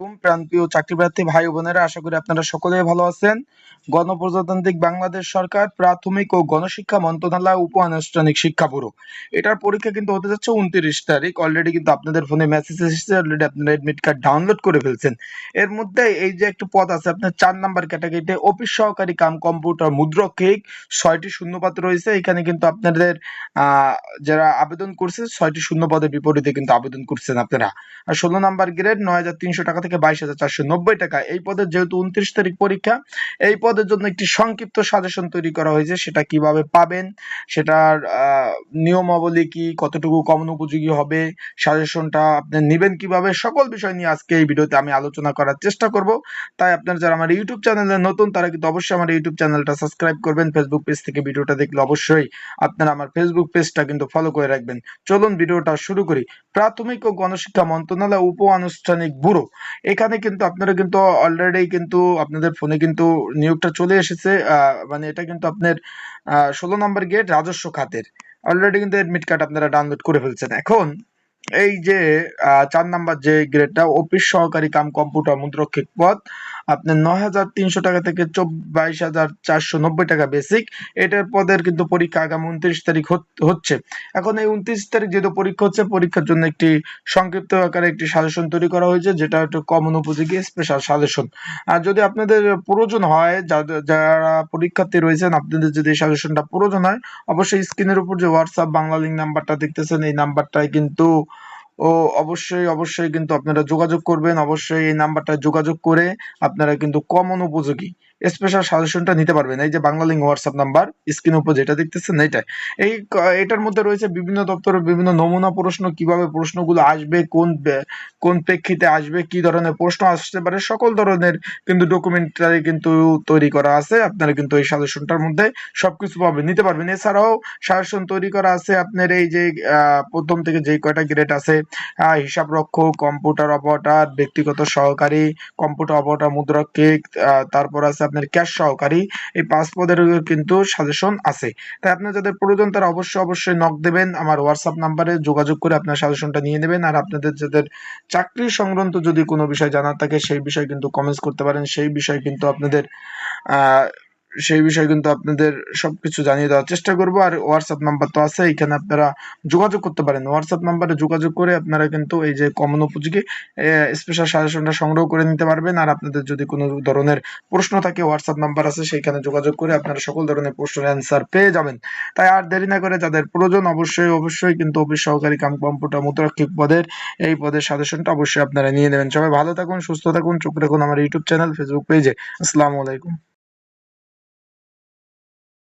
ভাই বোনেরা, আশা করি আপনারা ভালো আছেন। গণপ্রজাতান্ত্রিক বাংলাদেশ সরকার প্রাথমিক ও গণশিক্ষা মন্ত্রণালয় উপ আনুষ্ঠানিক শিক্ষা ব্যুরো। এটার পরীক্ষা কিন্তু হতে যাচ্ছে উনত্রিশ তারিখ। অলরেডি কিন্তু আপনাদের ফোনে মেসেজ এসেছে অলরেডি আপনারা এডমিট কার্ড ডাউনলোড করে ফেলছেন। এর মধ্যে এই যে একটা পদ আছে, আপনার চার নাম্বার ক্যাটাগরিতে অফিস সহকারী কাম কম্পিউটার মুদ্রক্ষিক ছয়টি শূন্যপদ রয়েছে। এখানে কিন্তু আপনাদের যারা আবেদন করছে, ছয়টি শূন্য পদের বিপরীতে কিন্তু আবেদন করছেন আপনারা। আর ষোলো নাম্বার গ্রেড নয় হাজার তিনশো টাকা থেকে বাইশ হাজার চারশো নব্বই টাকা। এই পদের যেহেতু উনত্রিশ তারিখ পরীক্ষা, এই পদের জন্য একটি সংক্ষিপ্ত সাজেশন তৈরি করা হয়েছে। সেটা কীভাবে পাবেন? সেটার নিয়মাবলী কি? কতটুকু কমন উপযোগী হবে? সাজেশনটা আপনি নেবেন কীভাবে? সকল বিষয় নিয়ে আজকে এই ভিডিওতে আমি আলোচনা করার চেষ্টা করব। তাই আপনারা যারা আমার ইউটিউব চ্যানেলে নতুন, তারা কিন্তু অবশ্যই আমার ইউটিউব চ্যানেলটা সাবস্ক্রাইব করবেন। ফেসবুক পেজ থেকে ভিডিওটা দেখলে অবশ্যই আপনারা আমার ফেসবুক পেজটা কিন্তু ফলো করে রাখবেন। চলুন ভিডিওটা শুরু করি। প্রাথমিক ও গণশিক্ষা মন্ত্রণালয় উপ আনুষ্ঠানিক ব্যুরো। এখানে কিন্তু আপনারা কিন্তু অলরেডি কিন্তু আপনাদের ফোনে কিন্তু নিয়োগটা চলে এসেছে। মানে এটা কিন্তু আপনার ষোলো নম্বর গেট রাজস্ব খাতের। অলরেডি কিন্তু এডমিট কার্ড আপনারা ডাউনলোড করে ফেলছেন। এখন এই যে চার নাম্বার যে গ্রেডটা অফিস সহকারী কাম কম্পিউটার মুদ্রক্ষিক পদ আপনার নয় হাজার তিনশো টাকা থেকে বাইশ হাজার চারশো নব্বই টাকা বেসিক এটার পদের কিন্তু পরীক্ষা আগামী উনত্রিশ তারিখ হচ্ছে। এখন এই উনত্রিশ তারিখ যেহেতু পরীক্ষা হচ্ছে, পরীক্ষার জন্য একটি সংক্ষিপ্ত আকারে একটি সাজেশন তৈরি করা হয়েছে, যেটা একটু কমন উপযোগী স্পেশাল সাজেশন আর যদি আপনাদের প্রয়োজন হয় যারা পরীক্ষার্থী রয়েছেন, আপনাদের যদি সাজেশনটা প্রয়োজন হয়, অবশ্যই স্ক্রিনের উপর যে হোয়াটসঅ্যাপ বাংলা লিঙ্ক নাম্বারটা দেখতেছেন, এই নাম্বারটায় কিন্তু ও অবশ্যই অবশ্যই কিন্তু আপনারা যোগাযোগ করবেন। অবশ্যই এই নাম্বারটা যোগাযোগ করে আপনারা কিন্তু কমন উপযোগী স্পেশাল সাজেশনটা নিতে পারবেন। এই যে বাংলা লিঙ্ক হোয়াটসঅ্যাপ নাম্বার স্ক্রিনের উপর যেটা দেখতেছেন এইটাই। এই এটার মধ্যে রয়েছে বিভিন্ন দপ্তরের বিভিন্ন নমুনা প্রশ্ন কীভাবে প্রশ্নগুলো আসবে কোন কোন প্রেক্ষিতে আসবে কি ধরনের প্রশ্ন আসতে পারে সকল ধরনের কিন্তু ডকুমেন্টারি কিন্তু তৈরি করা আছে। আপনারা কিন্তু এই সাজেশনটার মধ্যে সবকিছু পাবেন নিতে পারবেন। এছাড়াও সাজেশন তৈরি করা আছে আপনার এই যে প্রথম থেকে যে কয়টা গ্রেড আছে হিসাব রক্ষক কম্পিউটার অপারেটর ব্যক্তিগত সহকারী কম্পিউটার অপারেটর মুদ্রাক্ষিক আহ, তারপর আছে আপনার ক্যাশ সহকারী এই পাঁচ পদের কিন্তু সাজেশন আছে। তাই আপনার যাদের প্রয়োজন, তারা অবশ্যই অবশ্যই নক দেবেন। আমার হোয়াটসঅ্যাপ নাম্বারে যোগাযোগ করে আপনার সাজেশনটা নিয়ে নেবেন। আর আপনাদের যাদের চাকরি সংক্রান্ত যদি কোনো বিষয় জানার থাকে, সেই বিষয়ে কিন্তু কমেন্টস করতে পারেন। সেই বিষয়ে কিন্তু আপনাদের সেই বিষয়ে কিন্তু আপনাদের সবকিছু জানিয়ে দেওয়ার চেষ্টা করব। আর হোয়াটসঅ্যাপ নাম্বার তো আছে, এখানে আপনারা যোগাযোগ করতে পারেন। হোয়াটসঅ্যাপ নাম্বারে যোগাযোগ করে আপনারা কিন্তু এই যে কমন উপযোগী স্পেশাল সাজেশনটা সংগ্রহ করে নিতে পারবেন। আর আপনাদের যদি কোনো ধরনের প্রশ্ন থাকে হোয়াটসঅ্যাপ নাম্বার আছে সেইখানে যোগাযোগ করে আপনারা সকল ধরনের প্রশ্নের অ্যান্সার পেয়ে যাবেন। তাই আর দেরি না করে যাদের প্রয়োজন, অবশ্যই অবশ্যই কিন্তু অফিস সহকারী কাম কম্পিউটার মুদ্রাক্ষিক পদের, এই পদের সাজেশনটা অবশ্যই আপনারা নিয়ে নেবেন। সবাই ভালো থাকুন, সুস্থ থাকুন, চোখ রাখুন আমার ইউটিউব চ্যানেল ফেসবুক পেজে আসসালামু আলাইকুম।